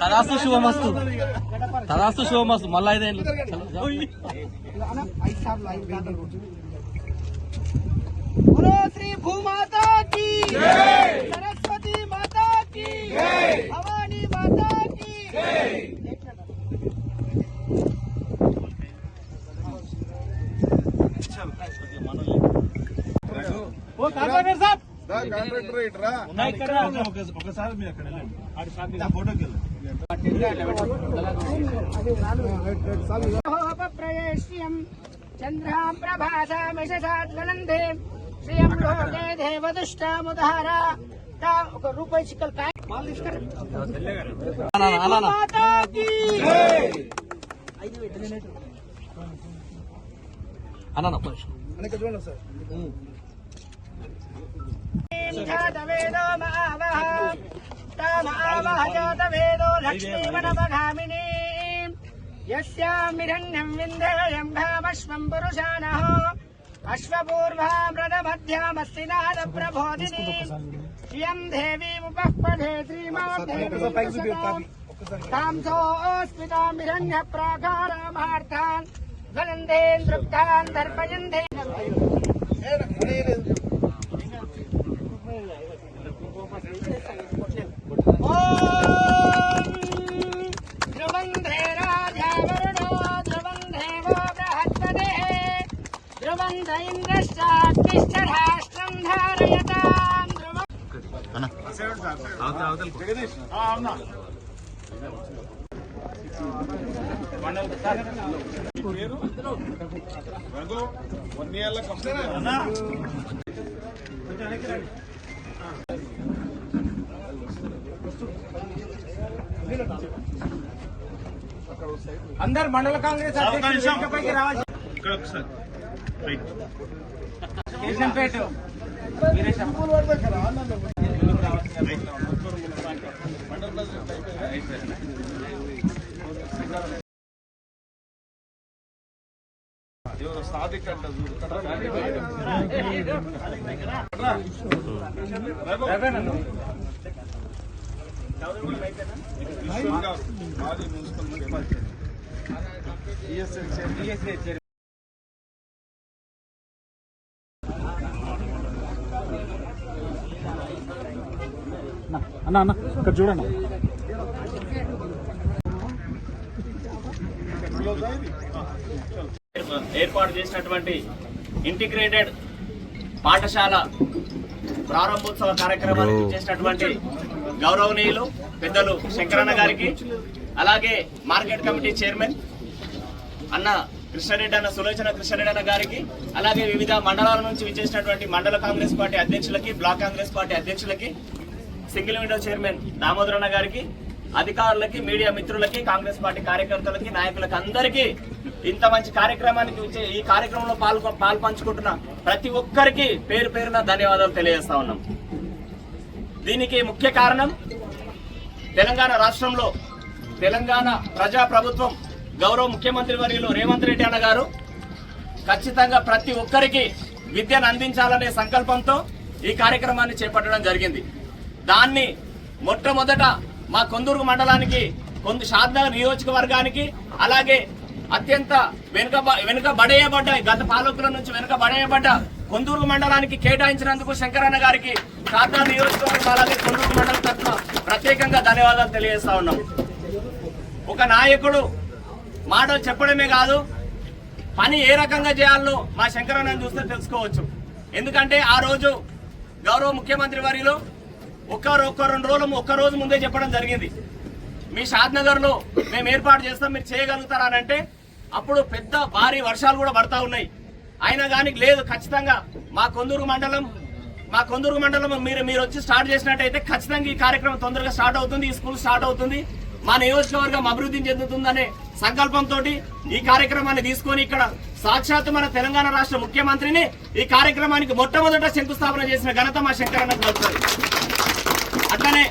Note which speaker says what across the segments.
Speaker 1: తదాస్తు శుభమస్తు. తదాస్తు శుభమస్తు. మళ్ళీ ఐదేళ్ళు
Speaker 2: శ్రీ భూమాతా సరస్వతి మాతా భవానీ మాతా ఓ
Speaker 3: కాంట్రాక్టర్
Speaker 4: సాబ్! ఫోటోకి వెళ్ళండి.
Speaker 2: ప్రయేష్యం చంద్రాం ప్రభాసామిషాద్వలందే శ్రియం లోకే దేవదుష్టాముదారా ఒక రూపాయి చిక్కలు కాయ మాలు తీసుకురా మాతా కీ
Speaker 1: అన్న ఒక్క నిమిషం
Speaker 2: జాతవేదో మావహ తామావహ జాతవేదో లక్ష్మీమనమఘామినీ యస్యామిరణ్యం విందేయం భామశ్వం పురుషానః. అశ్వపూర్వామృతమధ్యామస్తి నాద ప్రబోధిని శ్రియం దేవీముపఃపదే శ్రీమాదేవం కాంసోస్మితామిరణ్య ప్రాకారమార్థాన్
Speaker 4: జగదీష్ ఆ, అవునా పేరు రఘు వన్ ఇయర్
Speaker 2: అందరు మండల కాంగ్రెస్ అధ్యక్షులు వేదికపైకి రావాలి.
Speaker 4: ఇక్కడ ఒకసారి రైట్
Speaker 2: కేశంపేట.
Speaker 4: ఎవరు సాధిక అంట చూడు. రఘు. విశ్వం గారు మాజీ మున్సిపల్ చైర్మన్ ఈఎస్ఐ చైర్మన్
Speaker 1: అన్న అన్న ఇక్కడ చూడన్న
Speaker 5: ఏర్పాటు చేసినటువంటి ఇంటిగ్రేటెడ్ పాఠశాల ప్రారంభోత్సవ కార్యక్రమానికి చేసినటువంటి గౌరవనీయులు పెద్దలు శంకరన్న గారికి అలాగే మార్కెట్ కమిటీ చైర్మన్ అన్న కృష్ణారెడ్డి అన్న సులోచన కృష్ణారెడ్డి అన్న గారికి అలాగే వివిధ మండలాల నుంచి విచ్చేసినటువంటి మండల కాంగ్రెస్ పార్టీ అధ్యక్షులకి బ్లాక్ కాంగ్రెస్ పార్టీ అధ్యక్షులకి సింగిల్ విండో చైర్మన్ దామోదర్ అన్న గారికి అధికారులకి మీడియా మిత్రులకి కాంగ్రెస్ పార్టీ కార్యకర్తలకి నాయకులకి అందరికీ ఇంత మంచి కార్యక్రమానికి వచ్చే ఈ కార్యక్రమంలో పాల్గొ పాల్పంచుకుంటున్న ప్రతి ఒక్కరికి పేరు పేరున ధన్యవాదాలు తెలియజేస్తా ఉన్నాం. దీనికి ముఖ్య కారణం తెలంగాణ రాష్ట్రంలో తెలంగాణ ప్రజా ప్రభుత్వం గౌరవ ముఖ్యమంత్రి వర్యులు రేవంత్ రెడ్డి అన్న గారు ఖచ్చితంగా ప్రతి ఒక్కరికి విద్యను అందించాలనే సంకల్పంతో ఈ కార్యక్రమాన్ని చేపట్టడం జరిగింది. దాన్ని మొట్టమొదట మా కొందూరు మండలానికి కొంత షాద్నగర్ నియోజకవర్గానికి అలాగే అత్యంత వెనుక వెనుక బడేయబడ్డ గత పాలకుల నుంచి వెనుక బడేయబడ్డ కొందూరు మండలానికి కేటాయించినందుకు శంకరన్న గారికి షాద్నగర్ నియోజకవర్గం అలాగే కొందూరు మండలం తరఫున ప్రత్యేకంగా ధన్యవాదాలు తెలియజేస్తా ఉన్నాం. ఒక నాయకుడు మాటలు చెప్పడమే కాదు పని ఏ రకంగా చేయాలో మా శంకరన్నని చూస్తే తెలుసుకోవచ్చు. ఎందుకంటే ఆ రోజు గౌరవ ముఖ్యమంత్రి వారిలో ఒక్క ఒక్క రెండు రోజులు ఒక్క రోజు ముందే చెప్పడం జరిగింది. మీ షాద్నగర్లో మేము ఏర్పాటు చేస్తాం మీరు చేయగలుగుతారా అని అంటే అప్పుడు పెద్ద భారీ వర్షాలు కూడా పడతా ఉన్నాయి. అయినా కానీ లేదు ఖచ్చితంగా మా కొందూరు మండలం మా కొందూరు మండలం మీరు మీరు వచ్చి స్టార్ట్ చేసినట్టయితే ఖచ్చితంగా ఈ కార్యక్రమం తొందరగా స్టార్ట్ అవుతుంది ఈ స్కూల్ స్టార్ట్ అవుతుంది. మా నియోజకవర్గం అభివృద్ధి చెందుతుందనే సంకల్పంతో ఈ కార్యక్రమాన్ని తీసుకొని ఇక్కడ సాక్షాత్ మన తెలంగాణ రాష్ట్ర ముఖ్యమంత్రిని ఈ కార్యక్రమానికి మొట్టమొదట శంకుస్థాపన చేసిన ఘనత మా శంకరన్న దక్కుతుంది అట్లనే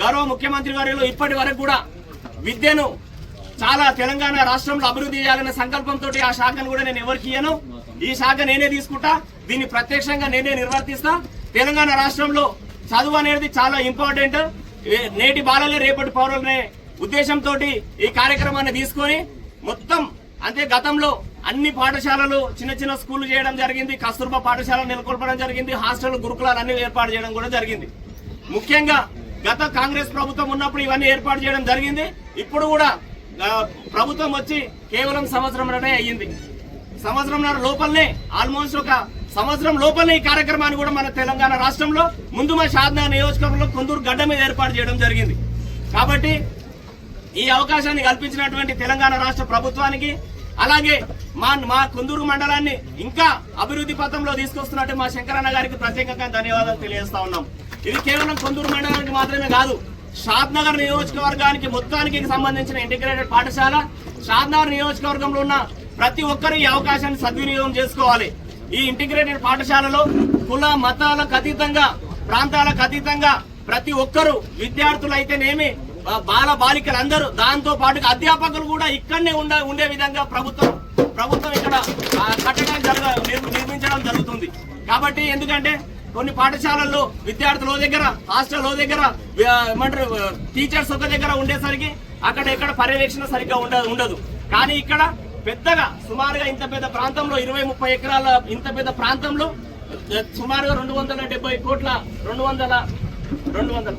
Speaker 5: గౌరవ ముఖ్యమంత్రి గారు ఇప్పటి వరకు కూడా విద్యను చాలా తెలంగాణ రాష్ట్రంలో అభివృద్ధి చేయాలనే సంకల్పంతో ఆ శాఖను కూడా నేను ఎవరికి ఇయ్యను. ఈ శాఖ నేనే తీసుకుంటా. దీన్ని ప్రత్యక్షంగా నేనే నిర్వర్తిస్తా. తెలంగాణ రాష్ట్రంలో చదువు అనేది చాలా ఇంపార్టెంట్. నేటి బాలలే రేపటి పౌరులనే ఉద్దేశంతో ఈ కార్యక్రమాన్ని తీసుకొని మొత్తం అంతే గతంలో అన్ని పాఠశాలలు చిన్న చిన్న స్కూళ్ళు చేయడం జరిగింది. కస్తూర్బా పాఠశాల నెలకొల్పడం జరిగింది. హాస్టల్ గురుకులాలు అన్ని ఏర్పాటు చేయడం కూడా జరిగింది. ముఖ్యంగా గత కాంగ్రెస్ ప్రభుత్వం ఉన్నప్పుడు ఇవన్నీ ఏర్పాటు చేయడం జరిగింది. ఇప్పుడు కూడా ప్రభుత్వం వచ్చి కేవలం సంవత్సరంలోనే అయ్యింది. సంవత్సరంన్నర లోపలనే ఆల్మోస్ట్ ఒక సంవత్సరం లోపలనే ఈ కార్యక్రమాన్ని కూడా మన తెలంగాణ రాష్ట్రంలో ముందు మా షాద్నగర్ నియోజకవర్గంలో కొందూరు గడ్డ మీద ఏర్పాటు చేయడం జరిగింది. కాబట్టి ఈ అవకాశాన్ని కల్పించినటువంటి తెలంగాణ రాష్ట్ర ప్రభుత్వానికి అలాగే మా మా కుందూరు మండలాన్ని ఇంకా అభివృద్ధి పథంలో తీసుకొస్తున్నట్టు మా శంకరన్న గారికి ప్రత్యేకంగా ధన్యవాదాలు తెలియజేస్తా ఉన్నాం. ఇది కేవలం కొందూరు మండలానికి మాత్రమే కాదు షాద్నగర్ నియోజకవర్గానికి మొత్తానికి సంబంధించిన ఇంటిగ్రేటెడ్ పాఠశాల షాద్నగర్ నియోజకవర్గంలో ఉన్న ప్రతి ఒక్కరు ఈ అవకాశాన్ని సద్వినియోగం చేసుకోవాలి. ఈ ఇంటిగ్రేటెడ్ పాఠశాలలో కుల మతాలకు అతీతంగా ప్రాంతాలకు అతీతంగా ప్రతి ఒక్కరు విద్యార్థులు అయితేనేమి ఆ, బాల బాలికలందరూ దాంతో పాటుగా అధ్యాపకులు కూడా ఇక్కడనే ఉండే ఉండే విధంగా ప్రభుత్వం ప్రభుత్వం ఇక్కడ కట్టడం జరగ నిర్మించడం జరుగుతుంది. కాబట్టి ఎందుకంటే కొన్ని పాఠశాలల్లో విద్యార్థుల దగ్గర హాస్టల్లో దగ్గర ఏమంటారు టీచర్స్ ఒక దగ్గర ఉండేసరికి అక్కడ ఎక్కడ పర్యవేక్షణ సరిగ్గా ఉండదు ఉండదు. కానీ ఇక్కడ పెద్దగా సుమారుగా ఇంత పెద్ద ప్రాంతంలో ఇరవై ముప్పై ఎకరాల ఇంత పెద్ద ప్రాంతంలో సుమారుగా రెండు వందల డెబ్బై కోట్ల రెండు వందల రెండు వందల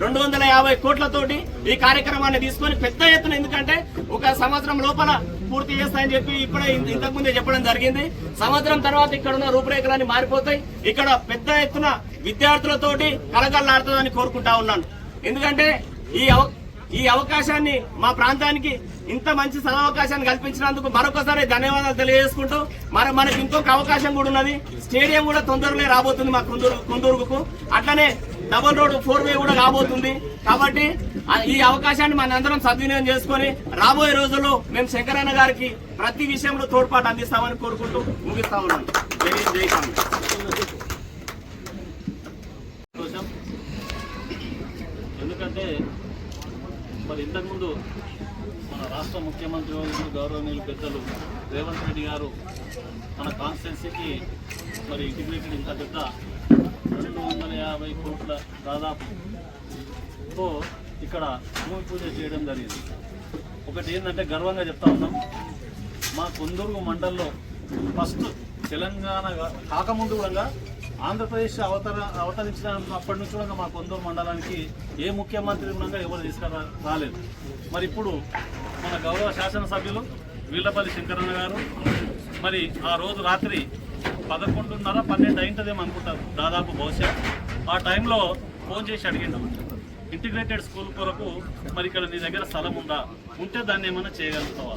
Speaker 5: రెండు వందల యాభై కోట్లతోటి ఈ కార్యక్రమాన్ని తీసుకొని పెద్ద ఎత్తున ఎందుకంటే ఒక సంవత్సరం లోపల పూర్తి చేస్తాయని చెప్పి ఇప్పుడే ఇంత- ఇంతకుముందే చెప్పడం జరిగింది. సంవత్సరం తర్వాత ఇక్కడ ఉన్న రూపురేఖలన్నీ మారిపోతాయి. ఇక్కడ పెద్ద ఎత్తున విద్యార్థులతోటి కలగల్లాడుతుందని కోరుకుంటా ఉన్నాను. ఎందుకంటే ఈ అవ- ఈ అవకాశాన్ని మా ప్రాంతానికి ఇంత మంచి సదవకాశాన్ని కల్పించినందుకు మరొకసారి ధన్యవాదాలు తెలియజేసుకుంటూ మరి మనకి ఇంకొక అవకాశం కూడా ఉన్నది. స్టేడియం కూడా తొందరలో రాబోతుంది మా కుందూరు కుందూరుకు. అట్లనే డబల్ రోడ్ ఫోర్ వే కూడా రాబోతుంది కాబట్టి ఈ అవకాశాన్ని మనందరం సద్వినియోగం చేసుకొని రాబోయే రోజుల్లో మేము శంకరన్న గారికి ప్రతి విషయంలో తోడ్పాటు అందిస్తామని కోరుకుంటూ ముగిస్తా ఉన్నాను జై జై
Speaker 1: ఎందుకంటే మరి ఇంతకుముందు మన రాష్ట్ర ముఖ్యమంత్రి గౌరవనీయులు పెద్దలు రేవంత్ రెడ్డి గారు మన కాన్స్టిట్యున్సీకి మరి ఇంటిగ్రేటెడ్ ఇంత పెద్ద రెండు వందల యాభై కోట్ల దాదాపుతో ఇక్కడ భూమి పూజ చేయడం జరిగింది. ఒకటి ఏంటంటే గర్వంగా చెప్తా ఉన్నాం. మా కొందూరు మండల్లో ఫస్ట్ తెలంగాణ కాకముందు కూడా ఆంధ్రప్రదేశ్ అవతర అవతరించినప్పటి నుంచి కూడా మా కొందూరు మండలానికి ఏ ముఖ్యమంత్రి కూడా ఎవరు తీసుకురా రాలేదు. మరి ఇప్పుడు మన గౌరవ శాసనసభ్యులు వీళ్ళపల్లి శంకరన్న గారు మరి ఆ రోజు రాత్రి పదకొండున్నర పన్నెండు అయింటదేమో అనుకుంటారు. దాదాపు బహుశా. ఆ టైంలో ఫోన్ చేసి అడిగిండు. ఇంటిగ్రేటెడ్ స్కూల్ కొరకు మరి ఇక్కడ నీ దగ్గర స్థలం ఉందా? ఉంటే దాన్ని ఏమైనా చేయగలుగుతావా?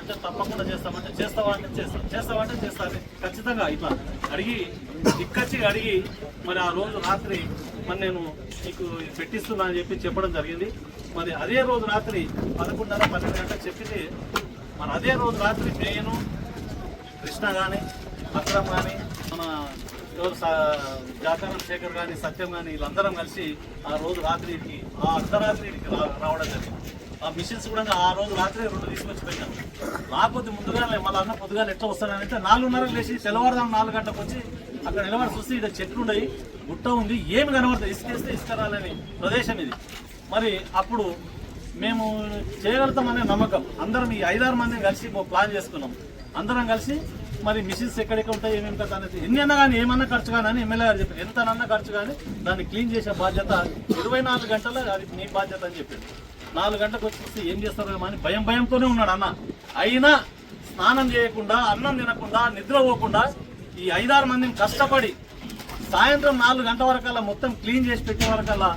Speaker 1: అంటే తప్పకుండా చేస్తామంటే చేస్తావా అంటే చేస్తాం. చేస్తావా అంటే చేస్తాను ఖచ్చితంగా ఇట్లా అడిగి ఇక్కచ్చి అడిగి మరి ఆ రోజు రాత్రి మరి నేను నీకు పెట్టిస్తున్నా అని చెప్పి చెప్పడం జరిగింది. మరి అదే రోజు రాత్రి పదకొండున్నర పన్నెండు గంటలకు చెప్పింది. మరి అదే రోజు రాత్రి నేను కృష్ణ కానీ అక్రమ్ కానీ మన జాతర శేఖర్ కానీ సత్యం కానీ వీళ్ళందరం కలిసి ఆ రోజు రాత్రికి ఆ అర్ధరాత్రికి రావడం జరిగింది. ఆ మిషన్స్ కూడా ఆ రోజు రాత్రి రెండు తీసుకొచ్చి పెట్టాను రాకపోతే ముందుగా మళ్ళీ అన్న పొద్దుగా ఎట్లా వస్తాడని అంటే నాలుగున్నర లేచి తెల్లవారుదాం నాలుగు గంటలకు వచ్చి అక్కడ నిలబడి చూస్తే ఇక్కడ చెట్లు ఉన్నాయి గుట్ట ఉంది ఏమి కనబడతాయి ఇసుకేస్తే ఇసుకరాలని ప్రదేశం ఇది. మరి అప్పుడు మేము చేయగలుగుతామనే నమ్మకం. అందరం ఈ ఐదారు మంది కలిసి ప్లాన్ చేసుకున్నాం. అందరం కలిసి మరి మిషన్స్ ఎక్కడెక్కడ ఉంటాయి ఏమేమి కదా అనేది. ఎన్ని అన్నా కానీ ఏమన్నా ఖర్చు కానీ అని ఎమ్మెల్యే గారు చెప్పారు. ఎంతనన్నా ఖర్చు కానీ దాన్ని క్లీన్ చేసే బాధ్యత ఇరవై నాలుగు గంటల అది నీ బాధ్యత అని చెప్పారు. నాలుగు గంటలకు వచ్చి ఏం చేస్తారో అని భయం భయంతోనే ఉన్నాడు అన్న. అయినా స్నానం చేయకుండా అన్నం తినకుండా నిద్ర పోకుండా ఈ ఐదారు మందిని కష్టపడి సాయంత్రం నాలుగు గంటల వరకల్లా మొత్తం క్లీన్ చేసి పెట్టే వరకల్లా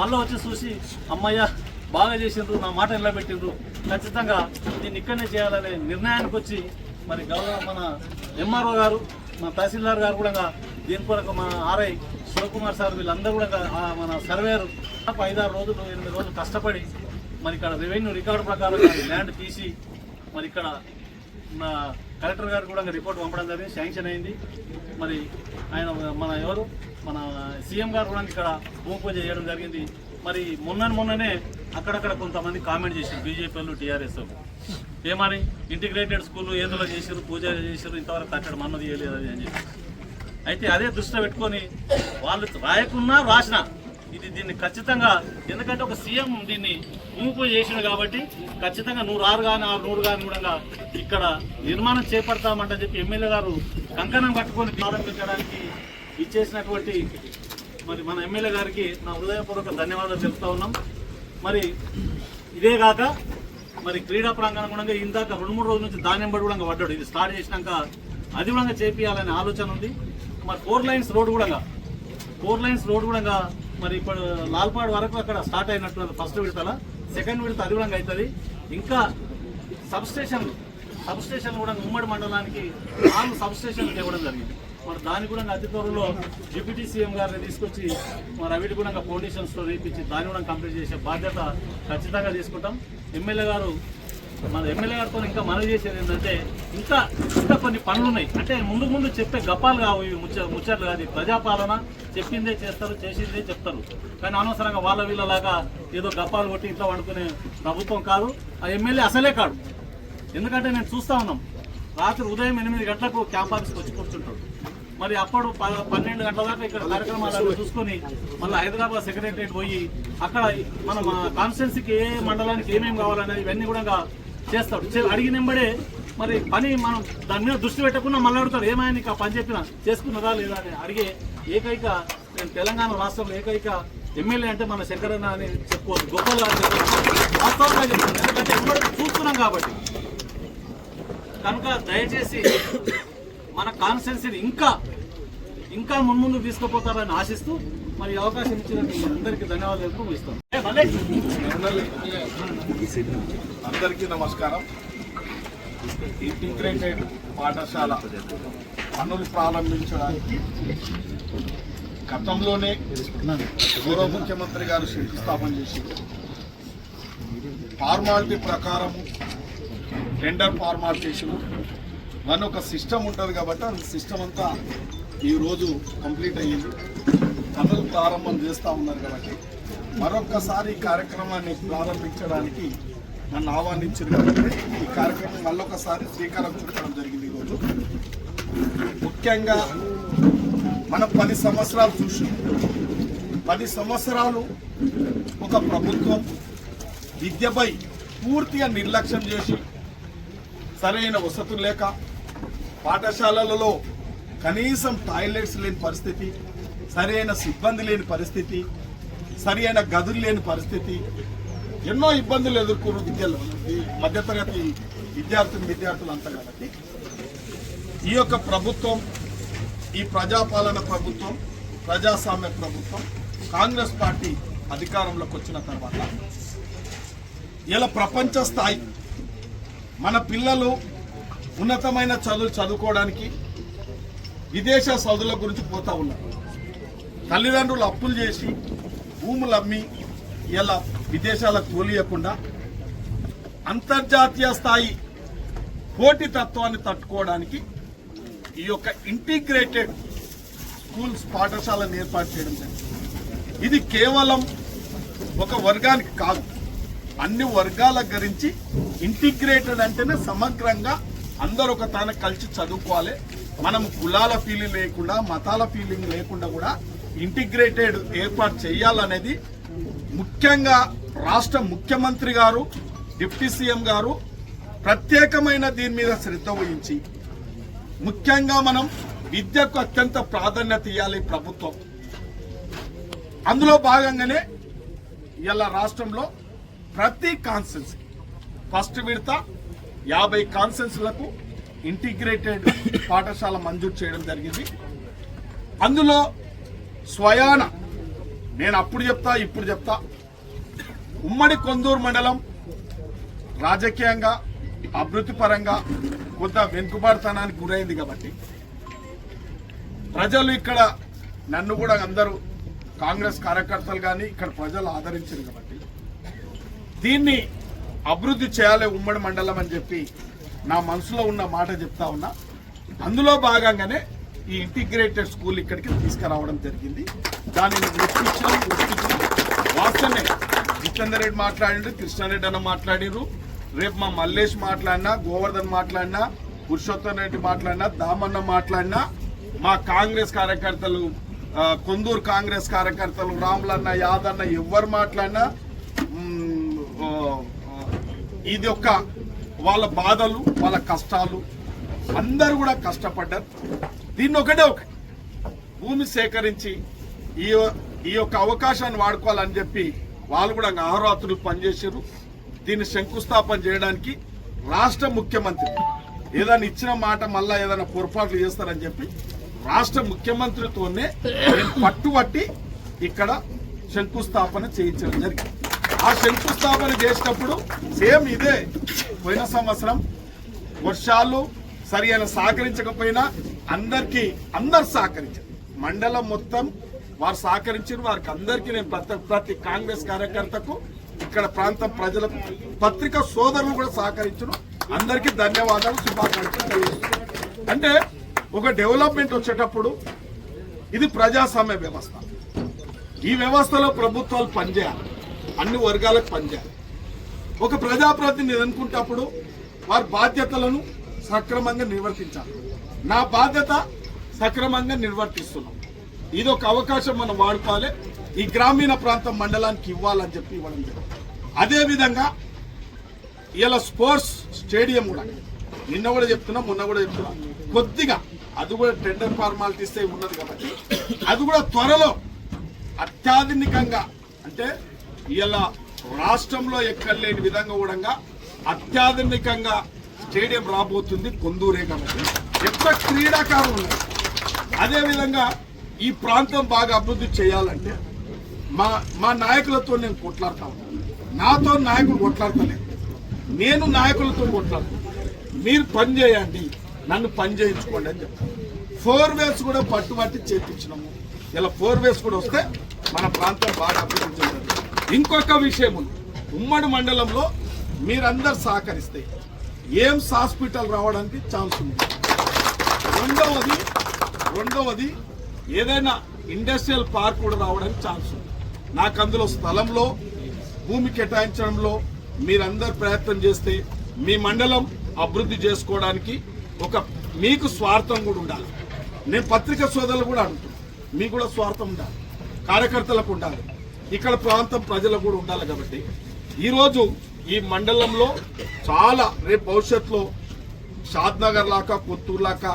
Speaker 1: మళ్ళీ వచ్చి చూసి అమ్మయ్య బాగా చేసిండ్రు నా మాట నిలబెట్టిండ్రు. పెట్టిండ్రు ఖచ్చితంగా దీన్ని ఇక్కడనే చేయాలనే నిర్ణయానికి వచ్చి మరి గౌరవ మన ఎంఆర్ఓ గారు మన తహసీల్దార్ గారు కూడా దీని కొరకు మన ఆర్ఐ శివకుమార్ సార్ వీళ్ళందరూ కూడా మన సర్వేరు ఐదారు రోజులు ఎనిమిది రోజులు కష్టపడి మరి ఇక్కడ రెవెన్యూ రికార్డు ప్రకారం ల్యాండ్ తీసి మరి ఇక్కడ మన కలెక్టర్ గారు కూడా రిపోర్ట్ పంపడం జరిగింది శాంక్షన్ అయింది. మరి ఆయన మన ఎవరు? మన సీఎం గారు కూడా ఇక్కడ భూమి పూజ చేయడం జరిగింది. మరి మొన్న మొన్ననే అక్కడక్కడ కొంతమంది కామెంట్ చేశారు బీజేపీ వాళ్ళు టీఆర్ఎస్ ఏమని ఇంటిగ్రేటెడ్ స్కూల్ ఏదో చేశారు పూజ చేశారు ఇంతవరకు కట్టడం అన్నది చేయలేదు అది అని చెప్పి. అయితే అదే దృష్టిలో పెట్టుకొని వాళ్ళు రాయకున్నా రాసిన ఇది దీన్ని ఖచ్చితంగా ఎందుకంటే ఒక సీఎం దీన్ని భూమి చేసిన చేసిండు కాబట్టి ఖచ్చితంగా నూరు ఆరు కానీ ఆరు నూరు కానీ కూడా ఇక్కడ నిర్మాణం చేపడతామంట చెప్పి ఎమ్మెల్యే గారు కంకణం కట్టుకొని ప్రారంభించడానికి ఇచ్చేసినటువంటి మరి మన ఎమ్మెల్యే గారికి నా హృదయపూర్వక ధన్యవాదాలు చెప్తా ఉన్నాం. మరి ఇదే కాక మరి క్రీడా ప్రాంగణం కూడా ఇందాక రెండు మూడు రోజుల నుంచి ధాన్యం బడి కూడా పడ్డాడు. ఇది స్టార్ట్ చేసినాక అది కూడా చేపియాలనే ఆలోచన ఉంది. మరి ఫోర్ లైన్స్ రోడ్ కూడా ఫోర్ లైన్స్ రోడ్ కూడా మరి ఇప్పుడు లాల్పాడు వరకు అక్కడ స్టార్ట్ అయినట్టు ఫస్ట్ విడతల సెకండ్ విడత అది కూడా అవుతుంది. ఇంకా సబ్ స్టేషన్ సబ్ స్టేషన్ కూడా ఉమ్మడి మండలానికి నాలుగు సబ్స్టేషన్లు ఇవ్వడం జరిగింది. మరి దాని కూడా అతి త్వరలో డిప్యూటీ సీఎం గారిని తీసుకొచ్చి మరి అవిటి కూడా ఫౌండేషన్స్లో రేపించి దాన్ని కూడా కంప్లీట్ చేసే బాధ్యత ఖచ్చితంగా తీసుకుంటాం. ఎమ్మెల్యే గారు మన ఎమ్మెల్యే గారితో ఇంకా మనవి చేసేది ఏంటంటే ఇంకా ఇంకా కొన్ని పనులు ఉన్నాయి అంటే ముందు ముందు చెప్పే గప్పాలు కావు ఇవి ముచ్చ ముచ్చట్లు కాదు. ప్రజాపాలన. చెప్పిందే చేస్తారు చేసిందే చెప్తారు. కానీ అనవసరంగా వాళ్ళ వీళ్ళలాగా ఏదో గప్పాలు కొట్టి ఇంట్లో వండుకునే ప్రభుత్వం కాదు. ఆ ఎమ్మెల్యే అసలే కాడు. ఎందుకంటే నేను చూస్తా ఉన్నాం. రాత్రి ఉదయం ఎనిమిది గంటలకు క్యాంప్ ఆఫీస్కి వచ్చి మరి అప్పుడు పన్నెండు గంటల దాకా ఇక్కడ కార్యక్రమాలు చూసుకొని మళ్ళీ హైదరాబాద్ సెక్రటరియట్ పోయి అక్కడ మన కాన్స్టిట్యున్సీకి ఏ మండలానికి ఏమేమి కావాలనేది ఇవన్నీ కూడా చేస్తాడు. చే- అడిగినంబడే మరి పని మనం దాని మీద దృష్టి పెట్టకుండా మళ్ళీ అడుగుతాడు ఏమైనా నీకు పని చెప్పినా చేసుకున్నదా లేదా అని అడిగే ఏకైక నేను తెలంగాణ రాష్ట్రంలో ఏకైక ఎమ్మెల్యే అంటే మన శంకరన్న అని చెప్పుకోవచ్చు. గొప్పగా వాస్తవంగా చెప్తున్నాను ఎందుకంటే చూస్తున్నాం కాబట్టి. కనుక దయచేసి మన కాన్స్టెన్సీని ఇంకా ఇంకా మున్ముందు తీసుకుపోతారని ఆశిస్తూ మరి అవకాశం ఇచ్చిన అందరికీ ధన్యవాదాలు తెలుపుతూ ముగిస్తాను
Speaker 4: అందరికీ నమస్కారం. ఇంటిగ్రేటెడ్ పాఠశాల పనులు ప్రారంభించడానికి గతంలోనే గౌరవ ముఖ్యమంత్రి గారు శంకుస్థాపన చేసి ఫార్మాలిటీ ప్రకారము టెండర్ ఫార్మాలిటీషన్ మన ఒక సిస్టమ్ ఉంటుంది కాబట్టి ఆ సిస్టమ్ అంతా ఈరోజు కంప్లీట్ అయ్యింది. కథలు ప్రారంభం చేస్తూ ఉన్నారు కాబట్టి మరొక్కసారి ఈ కార్యక్రమాన్ని ప్రారంభించడానికి నన్ను ఆహ్వానించారు కాబట్టి ఈ కార్యక్రమం మళ్ళొకసారి శ్రీకారం చుట్టడం జరిగింది ఈరోజు ముఖ్యంగా మనం పది సంవత్సరాలు చూసి పది సంవత్సరాలు ఒక ప్రభుత్వం విద్యపై పూర్తిగా నిర్లక్ష్యం చేసి సరైన వసతులు లేక పాఠశాలలలో కనీసం టాయిలెట్స్ లేని పరిస్థితి సరైన సిబ్బంది లేని పరిస్థితి సరైన గదులు లేని పరిస్థితి ఎన్నో ఇబ్బందులు ఎదుర్కొన్న విద్యలో మధ్యతరగతి విద్యార్థులు విద్యార్థులు అంతా కాబట్టి. ఈ యొక్క ప్రభుత్వం ఈ ప్రజాపాలన ప్రభుత్వం ప్రజాస్వామ్య ప్రభుత్వం కాంగ్రెస్ పార్టీ అధికారంలోకి వచ్చిన తర్వాత ఇలా ప్రపంచ స్థాయి మన పిల్లలు ఉన్నతమైన చదువులు చదువుకోవడానికి విదేశ చదువుల గురించి పోతా ఉన్నారు తల్లిదండ్రులు అప్పులు చేసి భూములు అమ్మి ఇలా విదేశాలకు తోలియకుండా అంతర్జాతీయ స్థాయి పోటీతత్వాన్ని తట్టుకోవడానికి ఈ యొక్క ఇంటిగ్రేటెడ్ స్కూల్స్ పాఠశాలను ఏర్పాటు చేయడం జరిగింది. ఇది కేవలం ఒక వర్గానికి కాదు అన్ని వర్గాల గురించి ఇంటిగ్రేటెడ్ అంటేనే సమగ్రంగా అందరూ ఒక తన కలిసి చదువుకోవాలి. మనం కులాల ఫీలింగ్ లేకుండా మతాల ఫీలింగ్ లేకుండా కూడా ఇంటిగ్రేటెడ్ ఏర్పాటు చేయాలనేది ముఖ్యంగా రాష్ట్ర ముఖ్యమంత్రి గారు డిప్యూటీ సీఎం గారు ప్రత్యేకమైన దీని మీద శ్రద్ధ వహించి ముఖ్యంగా మనం విద్యకు అత్యంత ప్రాధాన్యత ఇవ్వాలి ప్రభుత్వం. అందులో భాగంగానే ఇలా రాష్ట్రంలో ప్రతి కాన్స్టిట్యూన్సీ ఫస్ట్ విడత యాభై కాన్సెన్స్లకు ఇంటిగ్రేటెడ్ పాఠశాల మంజూరు చేయడం జరిగింది. అందులో స్వయాన నేను అప్పుడు చెప్తా ఇప్పుడు చెప్తా. ఉమ్మడి కొందూరు మండలం రాజకీయంగా అభివృద్ధి పరంగా కొంత వెనుకబాటుతనానికి గురైంది కాబట్టి ప్రజలు ఇక్కడ నన్ను కూడా అందరూ కాంగ్రెస్ కార్యకర్తలు కానీ ఇక్కడ ప్రజలు ఆదరించారు కాబట్టి దీన్ని అభివృద్ధి చేయాలి ఉమ్మడి మండలం అని చెప్పి నా మనసులో ఉన్న మాట చెప్తా ఉన్నా. అందులో భాగంగానే ఈ ఇంటిగ్రేటెడ్ స్కూల్ ఇక్కడికి తీసుకురావడం జరిగింది. దానిని గుర్తించడం గుర్తించడం. వాస్తవమే జితేందర్ రెడ్డి మాట్లాడిండు కృష్ణారెడ్డి అన్న మాట్లాడిరు రేపు మా మల్లేష్ మాట్లాడినా గోవర్ధన్ మాట్లాడినా పురుషోత్తమ్ రెడ్డి మాట్లాడినా దామన్న మాట్లాడినా మా కాంగ్రెస్ కార్యకర్తలు కొందూరు కాంగ్రెస్ కార్యకర్తలు రాములన్న యాదన్న ఎవరు మాట్లాడినా ఇది ఒక వాళ్ళ బాధలు వాళ్ళ కష్టాలు. అందరూ కూడా కష్టపడ్డారు. దీన్ని ఒకటే ఒకటి భూమి సేకరించి ఈ ఈ యొక్క అవకాశాన్ని వాడుకోవాలని చెప్పి వాళ్ళు కూడా అహరాత్రులు పనిచేశారు. దీన్ని శంకుస్థాపన చేయడానికి రాష్ట్ర ముఖ్యమంత్రి ఏదైనా ఇచ్చిన మాట మళ్ళా ఏదైనా పొరపాట్లు చేస్తారని చెప్పి రాష్ట్ర ముఖ్యమంత్రితోనే పట్టుబట్టి ఇక్కడ శంకుస్థాపన చేయించడం జరిగింది. ఆ శంకుస్థాపన చేసినప్పుడు సేమ్ ఇదే. పోయిన సంవత్సరం వర్షాలు సరి అయిన సహకరించకపోయినా అందరికీ అందరు సహకరించారు. మండలం మొత్తం వారు సహకరించిన వారికి అందరికీ నేను ప్రతి ప్రతి కాంగ్రెస్ కార్యకర్తకు ఇక్కడ ప్రాంతం ప్రజలకు పత్రికా సోదరులు కూడా సహకరించను అందరికీ ధన్యవాదాలు శుభాకాంక్షలు అంటే ఒక డెవలప్మెంట్ వచ్చేటప్పుడు ఇది ప్రజాస్వామ్య వ్యవస్థ. ఈ వ్యవస్థలో ప్రభుత్వాలు పనిచేయాలి. అన్ని వర్గాలకు పనిచేయాలి. ఒక ప్రజాప్రతినిధి అనుకుంటప్పుడు వారి బాధ్యతలను సక్రమంగా నిర్వర్తించాలి. నా బాధ్యత సక్రమంగా నిర్వర్తిస్తున్నాం. ఇది ఒక అవకాశం మనం వాడుకోవాలి. ఈ గ్రామీణ ప్రాంతం మండలానికి ఇవ్వాలని చెప్పి ఇవ్వడం జరిగింది. అదేవిధంగా ఇలా స్పోర్ట్స్ స్టేడియం కూడా. నిన్న కూడా చెప్తున్నా మొన్న కూడా చెప్తున్నా. కొద్దిగా అది కూడా టెండర్ ఫార్మాలిటీస్ ఉన్నది కాబట్టి అది కూడా త్వరలో అత్యాధునికంగా అంటే ఇలా రాష్ట్రంలో ఎక్కడ లేని విధంగా కూడా అత్యాధునికంగా స్టేడియం రాబోతుంది కొందూరే కాబట్టి. ఎంత క్రీడాకారులు ఉన్నాయి అదేవిధంగా ఈ ప్రాంతం బాగా అభివృద్ధి చేయాలంటే మా మా నాయకులతో నేను కొట్లాడతా నాతో నాయకులు కొట్లాడతలేదు నేను నాయకులతో కొట్లాడతాను మీరు పని చేయండి నన్ను పని చేయించుకోండి అని చెప్తాను ఫోర్ వేస్ కూడా పట్టుబట్టి చేపించినాము. ఇలా ఫోర్ వేస్ కూడా వస్తే మన ప్రాంతం బాగా అభివృద్ధి చెందుతుంది. ఇంకొక విషయం ఉంది. ఉమ్మడి మండలంలో మీరందరు సహకరిస్తే ఎయిమ్స్ హాస్పిటల్ రావడానికి ఛాన్స్ ఉంది? రెండవది రెండవది ఏదైనా ఇండస్ట్రియల్ పార్క్ కూడా రావడానికి ఛాన్స్ ఉంది. నాకు అందులో స్థలంలో భూమి కేటాయించడంలో మీరందరు ప్రయత్నం చేస్తే మీ మండలం అభివృద్ధి చేసుకోవడానికి ఒక మీకు స్వార్థం కూడా ఉండాలి. నేను పత్రిక సోదరులు కూడా అడుగుతున్నాను మీకు కూడా స్వార్థం ఉండాలి. కార్యకర్తలకు ఉండాలి. ఇక్కడ ప్రాంతం ప్రజలకు కూడా ఉండాలి కాబట్టి ఈరోజు ఈ మండలంలో చాలా రేపు భవిష్యత్తులో షాద్నగర్ లాగా కొత్తూరు లాగా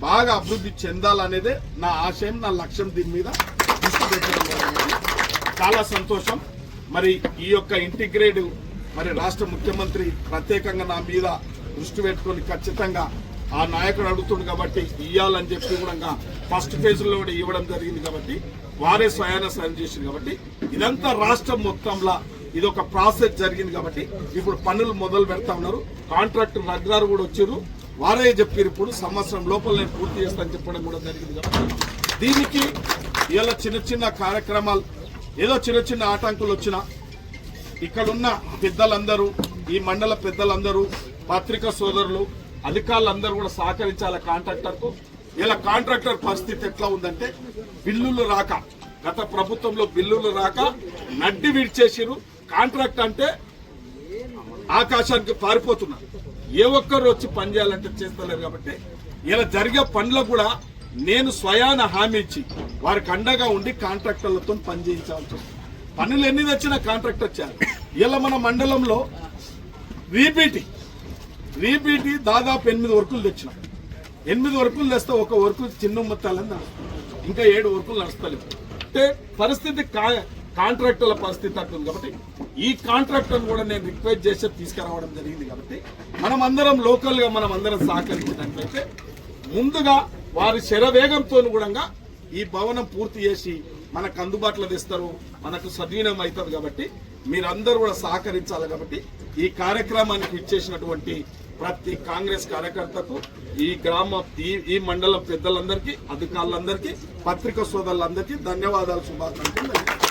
Speaker 4: బాగా అభివృద్ధి చెందాలనేదే నా ఆశయం నా లక్ష్యం దీని మీద దృష్టి పెట్టడం జరిగింది. చాలా సంతోషం మరి ఈ యొక్క ఇంటిగ్రేట్ మరి రాష్ట్ర ముఖ్యమంత్రి ప్రత్యేకంగా నా మీద దృష్టి పెట్టుకొని ఖచ్చితంగా ఆ నాయకుడు అడుగుతుంది కాబట్టి ఇవ్వాలని చెప్పి కూడా ఫస్ట్ ఫేజ్లో కూడా ఇవ్వడం జరిగింది కాబట్టి వారే స్వయాన సైన్ చేసింది కాబట్టి ఇదంతా రాష్ట్రం మొత్తంలో ఇది ఒక ప్రాసెస్ జరిగింది కాబట్టి ఇప్పుడు పనులు మొదలు పెడతా ఉన్నారు. కాంట్రాక్టర్ నగ్గారు కూడా వచ్చారు. వారే చెప్పారు ఇప్పుడు సంవత్సరం లోపల నేను పూర్తి చేస్తానని చెప్పడం కూడా జరిగింది కాబట్టి దీనికి ఇలా చిన్న చిన్న కార్యక్రమాలు ఏదో చిన్న చిన్న ఆటంకులు వచ్చినా ఇక్కడున్న పెద్దలందరూ ఈ మండల పెద్దలందరూ పత్రికా సోదరులు అధికారులందరూ కూడా సహకరించాలి కాంట్రాక్టర్కు? ఇలా కాంట్రాక్టర్ పరిస్థితి ఎట్లా ఉందంటే బిల్లులు రాక గత ప్రభుత్వంలో బిల్లులు రాక నడ్డి విడిచేసిరు కాంట్రాక్ట్ అంటే ఆకాశానికి పారిపోతున్నారు. ఏ ఒక్కరు వచ్చి పని చేయాలంటే చేస్తలేరు కాబట్టి ఇలా జరిగే పనులు కూడా నేను స్వయాన హామీ ఇచ్చి వారికి అండగా ఉండి కాంట్రాక్టర్లతో పని చేయించాల్సి పనులు ఎన్ని తెచ్చినా కాంట్రాక్టర్ వచ్చారు ఇలా మన మండలంలో రీపీటీ రీపీటీ దాదాపు ఎనిమిది వర్కులు తెచ్చినాం. ఎనిమిది వర్కులు తెస్తే ఒక వర్కు చిన్న మొత్తాలని నడుస్తుంది. ఇంకా ఏడు వర్కులు నడుస్తలేదు అంటే పరిస్థితి కా- కాంట్రాక్టర్ల పరిస్థితి అట్టుంది కాబట్టి ఈ కాంట్రాక్టర్ కూడా నేను రిక్వెస్ట్ చేసి తీసుకురావడం జరిగింది కాబట్టి మనం అందరం లోకల్గా మనం అందరం సహకరించినట్లయితే ముందుగా వారి శరవేగంతో కూడా ఈ భవనం పూర్తి చేసి మనకు అందుబాటులో తెస్తారు మనకు సద్వినియోగం అవుతుంది కాబట్టి మీరందరూ కూడా సహకరించాలి కాబట్టి ఈ కార్యక్రమానికి ఇచ్చేసినటువంటి ప్రతి కాంగ్రెస్ కార్యకర్తకు ఈ గ్రామ ఈ ఈ మండలం పెద్దలందరికీ అధికారులందరికీ పత్రికా సోదరులందరికీ ధన్యవాదాలు శుభాకాంక్షలు.